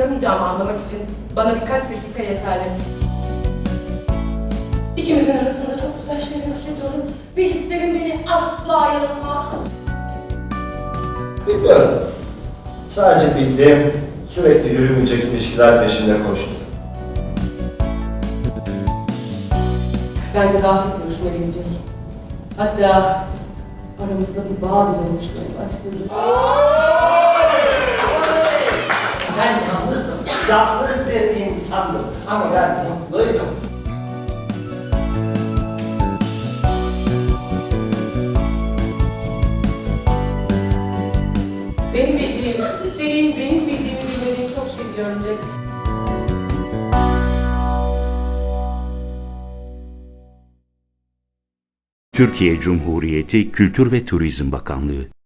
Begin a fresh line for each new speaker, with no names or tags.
kuramayacağımı anlamak için bana birkaç dakika yeterli. İkimizin arasında çok güzel şeyler hissediyorum ve hislerim beni asla yanıltmaz.
Bilmiyorum. Sadece bildiğim sürekli yürümeyecek ilişkiler peşinde koştum.
Bence daha sık görüşmeliyiz Jack. Hatta aramızda bir bağ bile oluşmaya başladı.
Yalnız bir insandım. Ama ben mutluydum.
Benim bildiğim, senin benim bildiğimi bilmediğin çok şey Jack.
Türkiye Cumhuriyeti Kültür ve Turizm Bakanlığı